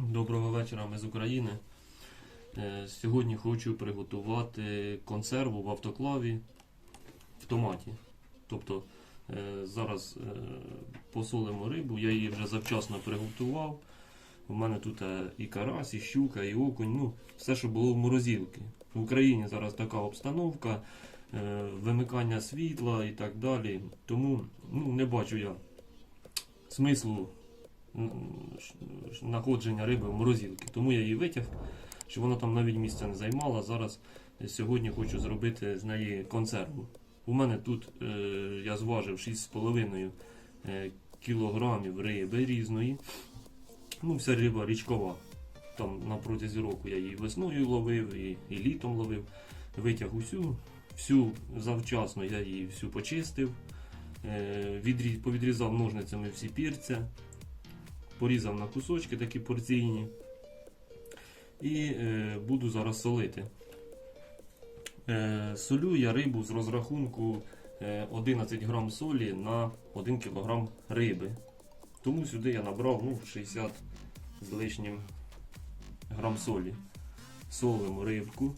Доброго вечора, ми з України. Е, Сьогодні хочу приготувати консерву в автоклаві в томаті. Тобто е, зараз е, посолимо рибу, я її вже завчасно приготував. У мене тут і карась, і щука, і окунь, ну, все, що було в морозилці. В Україні зараз така обстановка, вимикання світла і так далі. Тому ну, не бачу я смислу знаходження риби в морозилці. Тому я її витяг, щоб вона там навіть місця не займала. Зараз сьогодні хочу зробити з неї консерву. У мене тут е, я зважив 6,5 е, кілограмів риби різної. Ну, вся риба річкова. Там на протязі року я її весною ловив і, і літом ловив. Витяг усю, всю завчасно я її всю почистив. Е, відрі- повідрізав ножницями всі пірця, порізав на кусочки такі порційні. І е, буду зараз солити. Е, солю я рибу з розрахунку е, 11 грам солі на 1 кг риби. Тому сюди я набрав ну, 60 з лишнім грам солі. Солимо рибку.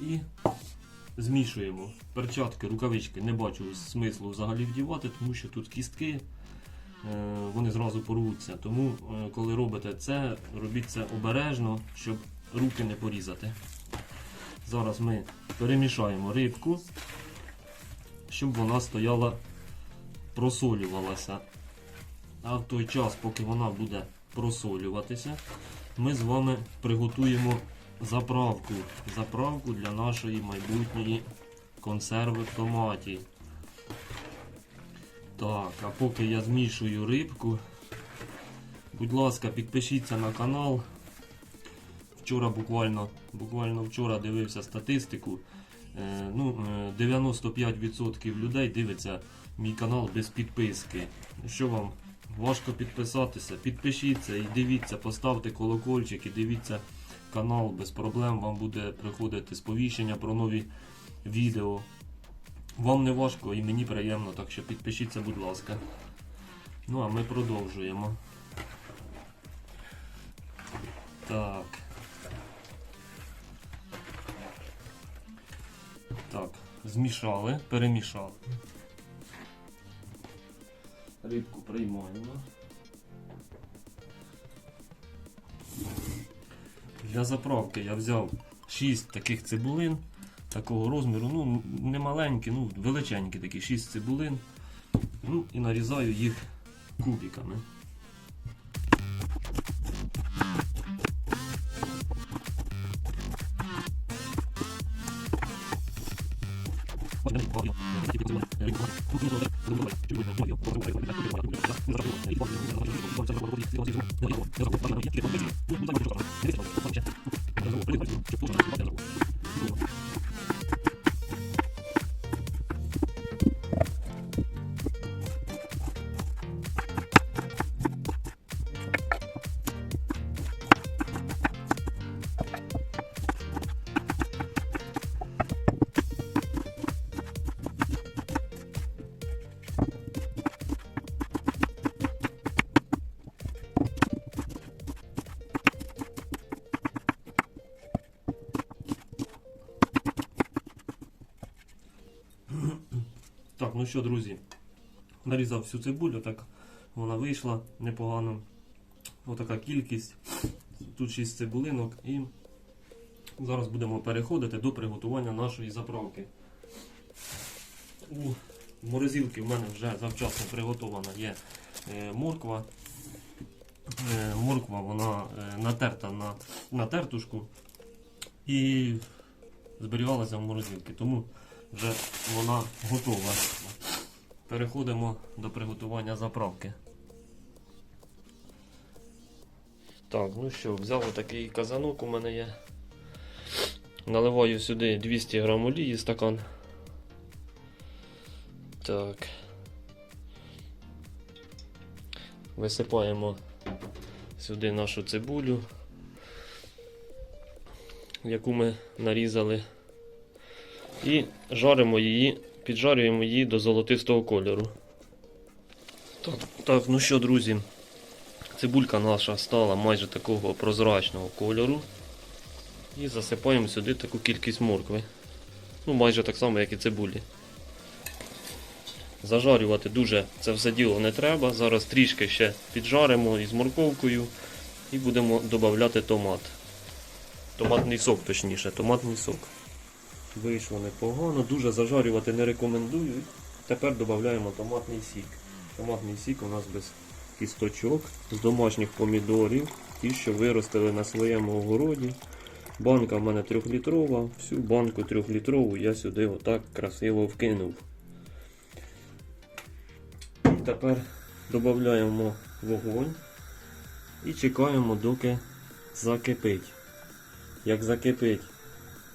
І змішуємо. Перчатки, рукавички не бачу смислу взагалі вдівати, тому що тут кістки, е, вони зразу порвуться. Тому, е, коли робите це, робіть це обережно, щоб руки не порізати. Зараз ми перемішаємо рибку, щоб вона стояла, просолювалася. А в той час, поки вона буде просолюватися, ми з вами приготуємо заправку. Заправку для нашої майбутньої консерви в томаті. Так, а поки я змішую рибку, будь ласка, підпишіться на канал. Вчора буквально, буквально вчора дивився статистику. Е, ну, е, 95% людей дивиться мій канал без підписки. Що вам важко підписатися? Підпишіться і дивіться, поставте колокольчик і дивіться канал без проблем. Вам буде приходити сповіщення про нові відео. Вам не важко і мені приємно, так що підпишіться, будь ласка. Ну а ми продовжуємо. Так. Так, змішали, перемішали. Рибку приймаємо. Для заправки я взяв 6 таких цибулин такого розміру, ну не маленькі, ну величенькі такі 6 цибулин. Ну і нарізаю їх кубиками. Що, друзі, нарізав всю цибулю, так вона вийшла непогано. Отака кількість. Тут 6 цибулинок і зараз будемо переходити до приготування нашої заправки. У морозилки в мене вже завчасно приготована є е, морква. Е, морква вона е, натерта на, на тертушку і зберігалася в морозилці. Тому вже вона готова. Переходимо до приготування заправки. Так, ну що, взяв такий казанок у мене є. Наливаю сюди 200 грам олії стакан. Так. Висипаємо сюди нашу цибулю, яку ми нарізали І жаримо її, піджарюємо її до золотистого кольору. Так, так, ну що, друзі, цибулька наша стала майже такого прозрачного кольору. І засипаємо сюди таку кількість моркви. Ну, майже так само, як і цибулі. Зажарювати дуже це все діло не треба. Зараз трішки ще піджаримо із морковкою і будемо додати томат. Томатний сок, точніше, томатний сок. Вийшло непогано, дуже зажарювати не рекомендую. Тепер додаємо томатний сік. Томатний сік у нас без кісточок, з домашніх помідорів, ті, що виростили на своєму огороді. Банка в мене трьохлітрова, всю банку трьохлітрову я сюди отак красиво вкинув. І тепер додаємо вогонь і чекаємо, доки закипить. Як закипить,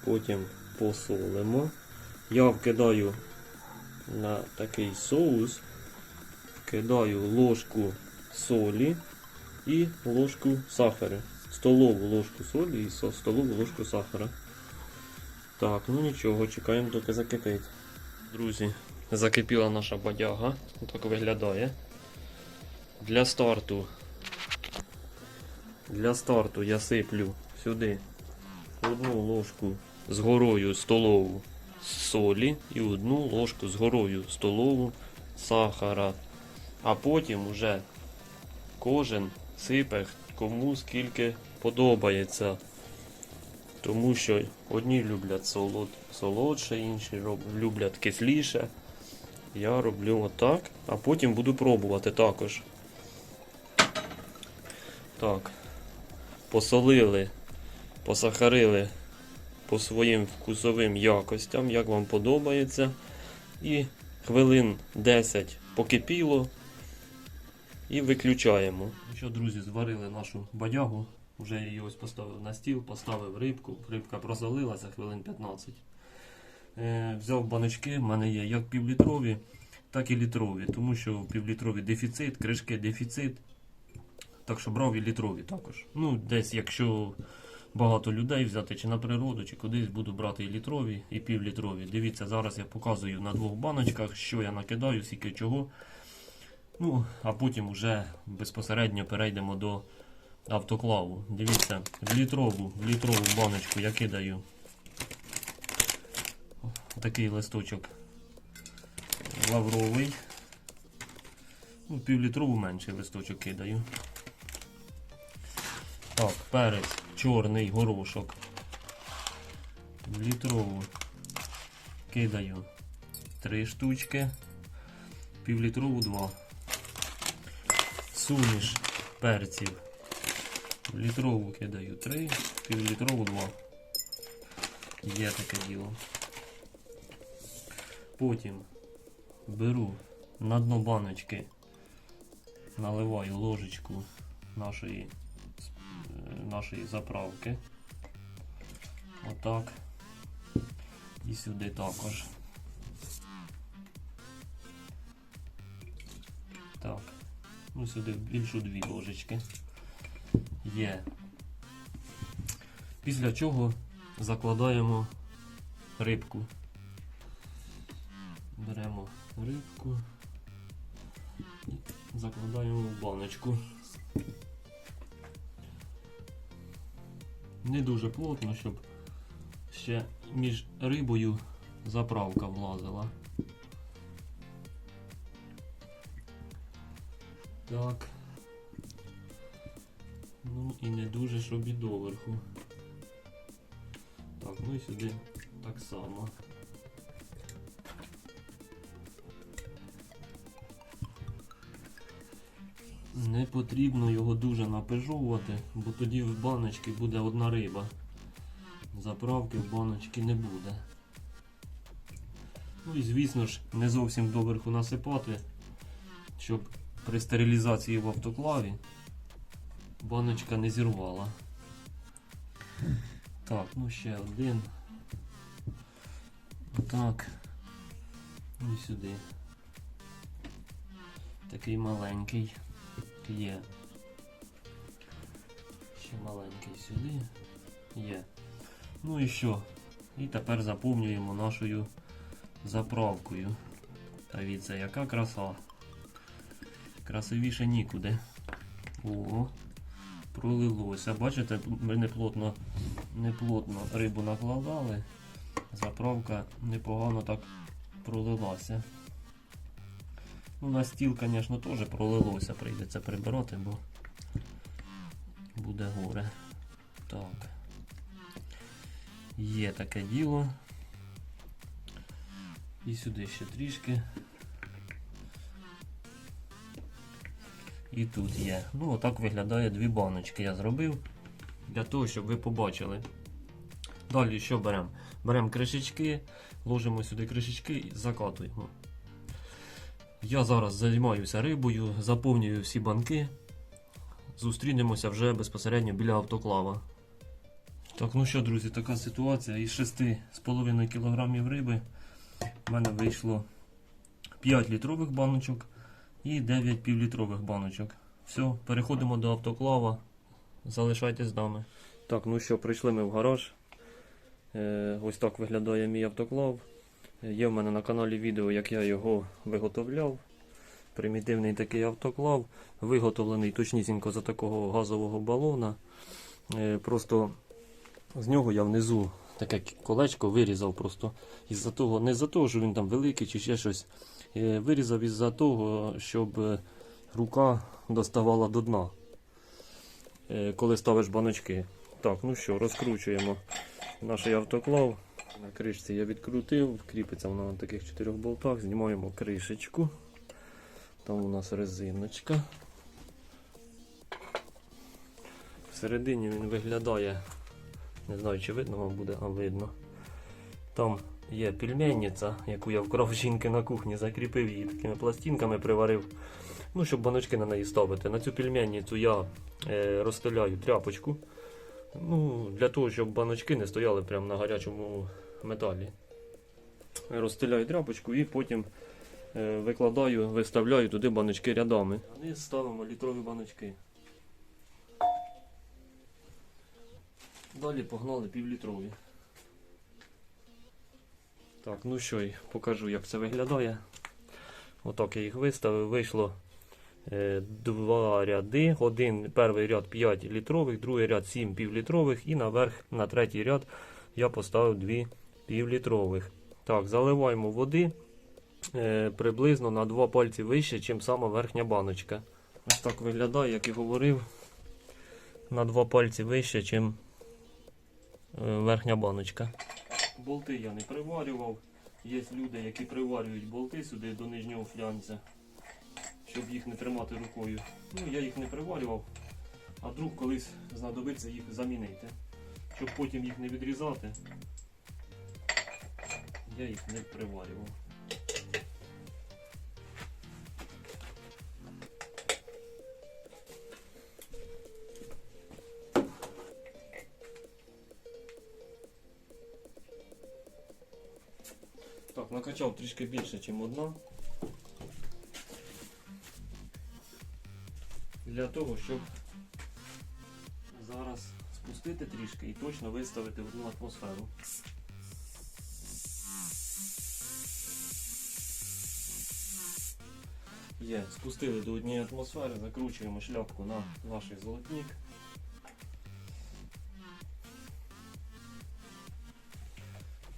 потім посолимо. Я вкидаю на такий соус, вкидаю ложку солі і ложку сахару. Столову ложку солі і столову ложку сахара. Так, ну нічого, чекаємо, доки закипить. Друзі, закипіла наша бадяга. Так виглядає. Для старту. Для старту я сиплю сюди одну ложку з горою столову солі і одну ложку з горою столову сахара. А потім уже кожен сипе кому скільки подобається. Тому що одні люблять солод, солодше, інші люблять кисліше. Я роблю отак, а потім буду пробувати також. Так. Посолили, посахарили по своїм вкусовим якостям, як вам подобається. І хвилин 10 покипіло. І виключаємо. Ну що, друзі, зварили нашу бадягу. Вже її ось поставив на стіл, поставив рибку. Рибка прозалилася хвилин 15. Е, взяв баночки, в мене є як півлітрові, так і літрові. Тому що півлітрові дефіцит, кришки дефіцит. Так що брав і літрові також. Ну, десь, якщо багато людей взяти чи на природу, чи кудись буду брати і літрові, і півлітрові. Дивіться, зараз я показую на двох баночках, що я накидаю, скільки чого. Ну, а потім вже безпосередньо перейдемо до автоклаву. Дивіться, в літрову, в літрову баночку я кидаю такий листочок лавровий. Ну, півлітрову менший листочок кидаю. Так, перець, чорний горошок. В літрову кидаю три штучки, півлітрову два. Суміш перців. В літрову кидаю три, півлітрову два. Є таке діло. Потім беру на дно баночки, наливаю ложечку нашої, нашої заправки. Отак. І сюди також. Так. Ну, сюди більшу дві ложечки. Є. Після чого закладаємо рибку. Беремо рибку і закладаємо в баночку. Не дуже плотно, щоб ще між рибою заправка влазила. Так. Ну і не дуже, щоб і доверху. Так, ну і сюди так само. Не потрібно його дуже напижовувати, бо тоді в баночці буде одна риба. Заправки в баночці не буде. Ну і звісно ж, не зовсім доверху насипати, щоб при стерилізації в автоклаві баночка не зірвала. Так, ну ще один. Отак. Ну і сюди. Такий маленький є. Ще маленький сюди. Є. Ну і що? І тепер заповнюємо нашою заправкою. Дивіться, яка краса. Красивіше нікуди. О, пролилося. Бачите, ми не плотно, не плотно рибу накладали. Заправка непогано так пролилася. Ну, на стіл, звісно, теж пролилося, прийдеться прибирати, бо буде горе. Так. Є таке діло. І сюди ще трішки. І тут є. Ну, отак виглядає дві баночки. Я зробив для того, щоб ви побачили. Далі що беремо? Беремо кришечки, ложимо сюди кришечки і закатуємо. Я зараз займаюся рибою, заповнюю всі банки. Зустрінемося вже безпосередньо біля автоклава. Так, ну що, друзі, така ситуація. Із 6,5 кг риби в мене вийшло 5 літрових баночок і 9 півлітрових баночок. Все, переходимо до автоклава. Залишайтесь з нами. Так, ну що, прийшли ми в гараж. Е, ось так виглядає мій автоклав. Є в мене на каналі відео, як я його виготовляв. Примітивний такий автоклав, виготовлений точнісінько за такого газового балона. Е, Просто з нього я внизу таке колечко вирізав просто із-за того, не за того, що він там великий чи ще щось. Е, Вирізав із-за того, щоб е, рука доставала до дна, коли ставиш баночки. Так, ну що, розкручуємо наш автоклав. На кришці я відкрутив, кріпиться вона на таких чотирьох болтах. Знімаємо кришечку. Там у нас резиночка. Всередині він виглядає, не знаю, чи видно вам буде, а видно. Там є пельменниця, яку я вкрав жінки на кухні, закріпив її такими пластинками, приварив. Ну, щоб баночки на неї ставити. На цю пельменницю я е, розстеляю тряпочку. Ну, для того, щоб баночки не стояли прямо на гарячому металі. Розстеляю тряпочку і потім е, викладаю, виставляю туди баночки рядами. Вони ставимо літрові баночки. Далі погнали півлітрові. Так, ну що, покажу, як це виглядає. Отак я їх виставив. Вийшло два ряди. Один, перший ряд 5 літрових, другий ряд 7 півлітрових і наверх на третій ряд я поставив 2 півлітрових. Так, заливаємо води е, приблизно на 2 пальці вище, ніж сама верхня баночка. Ось так виглядає, як і говорив. На 2 пальці вище, ніж верхня баночка. Болти я не приварював. Є люди, які приварюють болти сюди до нижнього флянця, щоб їх не тримати рукою. Ну, я їх не приварював, а вдруг колись знадобиться їх замінити. Щоб потім їх не відрізати, я їх не приварював. Так, накачав трішки більше, ніж одна. Для того, щоб зараз спустити трішки і точно виставити одну атмосферу. Є, спустили до однієї атмосфери, закручуємо шляпку на наш золотник.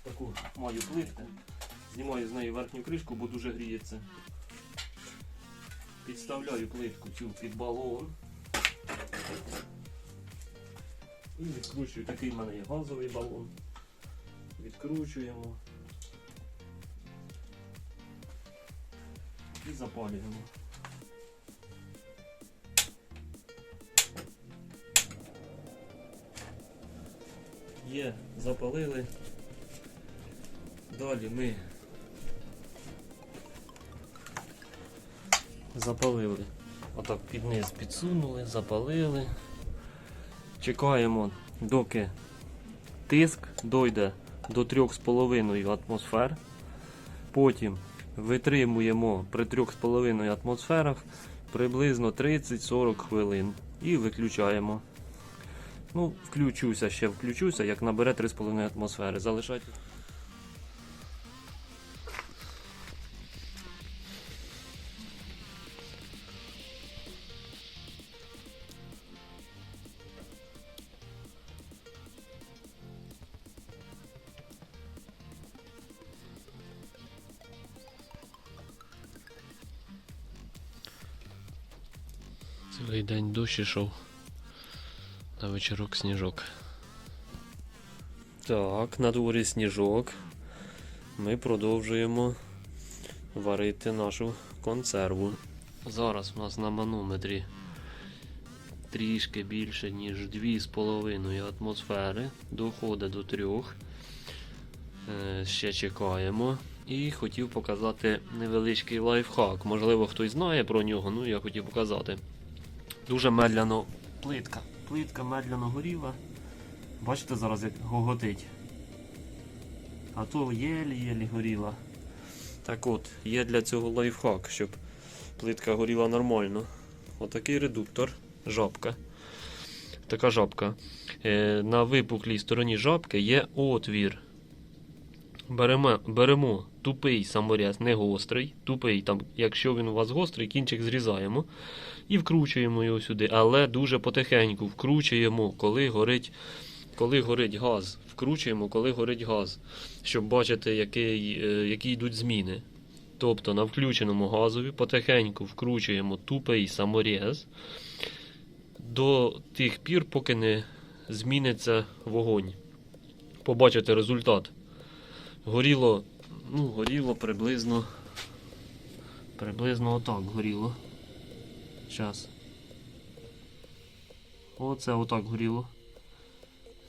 Таку маю плитку. Знімаю з неї верхню кришку, бо дуже гріється. Підставляю плитку цю під балон. І відкручую. Такий в мене є газовий балон. Відкручуємо. І запалюємо. Є, запалили. Далі ми запалили. Отак під низ підсунули, запалили. Чекаємо, доки тиск дойде до 3,5 атмосфер. Потім витримуємо при 3,5 атмосферах приблизно 30-40 хвилин і виключаємо. Ну, включуся, ще включуся, як набере 3,5 атмосфери. Залишайте. Дощ ішов. На вечірок сніжок. Так, на дворі сніжок. Ми продовжуємо варити нашу консерву. Зараз у нас на манометрі трішки більше, ніж 2,5 атмосфери. Доходить до 3. Е, ще чекаємо. І хотів показати невеличкий лайфхак. Можливо, хтось знає про нього, ну я хотів показати. Дуже медляно плитка. Плитка медляно горіла. Бачите зараз, як гоготить. А то єлі-єлі горіла. Так от, є для цього лайфхак, щоб плитка горіла нормально. Отакий редуктор, жабка. Така жабка. Е, на випуклій стороні жабки є отвір. Беремо, беремо тупий саморез, не гострий. Тупий, там, якщо він у вас гострий, кінчик зрізаємо і вкручуємо його сюди, але дуже потихеньку вкручуємо, коли горить, коли горить газ. Вкручуємо, коли горить газ, щоб бачити, який, е, які йдуть зміни. Тобто на включеному газові потихеньку вкручуємо тупий саморез до тих пір, поки не зміниться вогонь. Побачите результат. Горіло, ну, горіло приблизно. Приблизно отак горіло. Зараз. Оце отак горіло.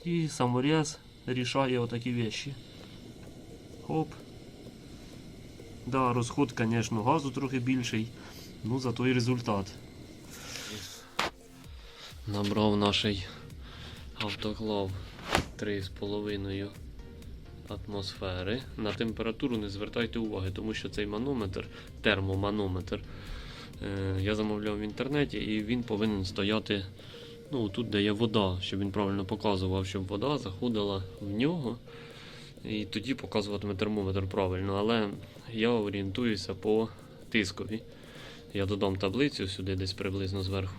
І саморез рішає отакі вещі. Хоп. Да, розход, звісно, газу трохи більший. Ну, зато і результат. Набрав наш автоклав 3,5 атмосфери. На температуру не звертайте уваги, тому що цей манометр, термоманометр, е, я замовляв в інтернеті і він повинен стояти ну, тут, де є вода, щоб він правильно показував, щоб вода заходила в нього. І тоді показуватиме термометр правильно. Але я орієнтуюся по тискові. Я додам таблицю сюди десь приблизно зверху,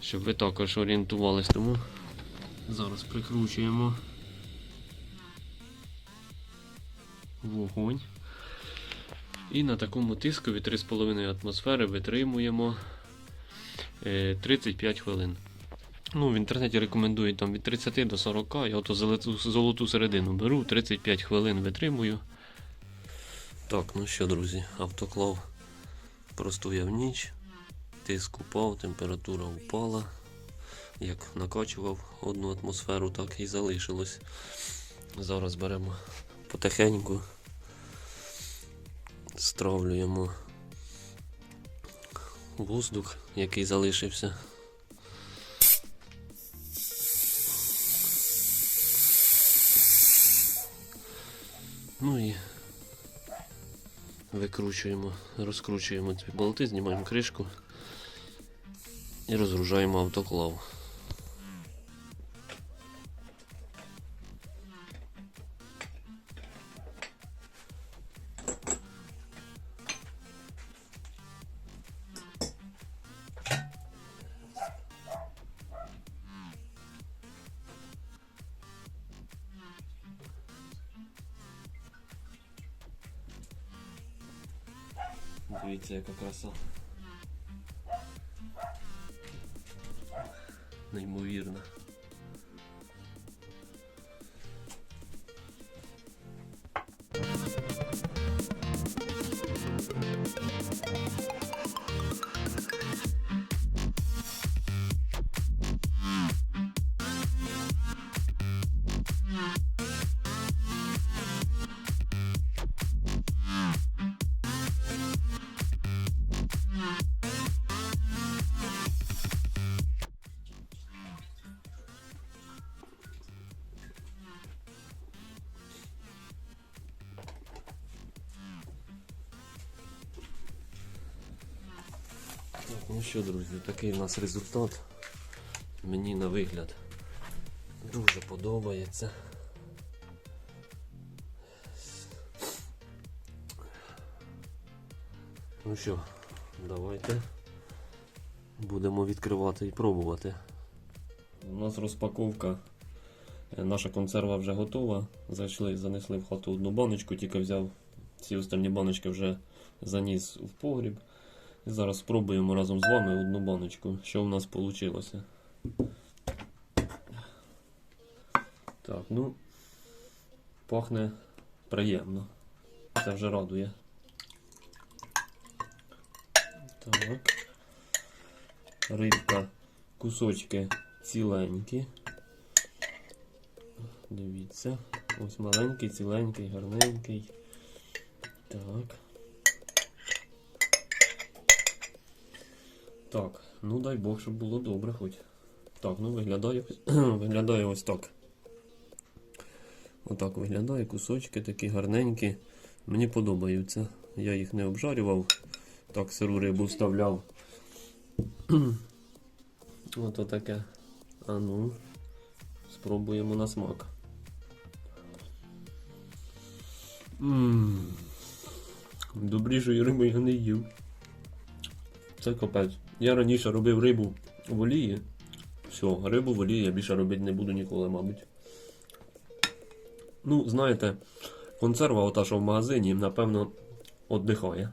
щоб ви також орієнтувались. Тому зараз прикручуємо вогонь. І на такому тискові 3,5 атмосфери витримуємо е, 35 хвилин. Ну, в інтернеті рекомендують там від 30 до 40, я ото золоту, золоту середину беру, 35 хвилин витримую. Так, ну що, друзі, автоклав простояв ніч, тиск упав, температура упала. Як накачував одну атмосферу, так і залишилось. Зараз беремо потихеньку, стравлюємо воздух, який залишився. Ну і викручуємо, розкручуємо ці болти, знімаємо кришку і розгружаємо автоклав. Дивіться, яка краса. Неймовірна. Ну що, друзі, такий у нас результат. Мені на вигляд Дуже подобається. Ну що, давайте будемо відкривати і пробувати. У нас розпаковка. Е, Наша консерва вже готова. Зайшли, занесли в хату одну баночку, тільки взяв ці останні баночки вже заніс в погріб. І зараз спробуємо разом з вами одну баночку, що в нас вийшло. Так, ну, пахне приємно. Це вже радує. Так. Рибка, кусочки ціленькі. Дивіться. Ось маленький, ціленький, гарненький. Так. Так, ну дай Бог, щоб було добре хоч. Так, ну виглядає, виглядає ось так. Отак виглядає, кусочки такі гарненькі. Мені подобаються. Я їх не обжарював. Так, сиру рибу вставляв. Ото таке. А ну, спробуємо на смак. Ммм. Добрішої риби я не їв. Це капець. Я раніше робив рибу в олії. Все, рибу в олії я більше робити не буду ніколи, мабуть. Ну, знаєте, консерва, ота, що в магазині, напевно, віддихає.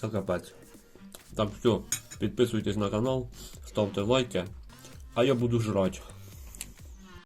Це капець. Так, все, підписуйтесь на канал, ставте лайки, а я буду жрати.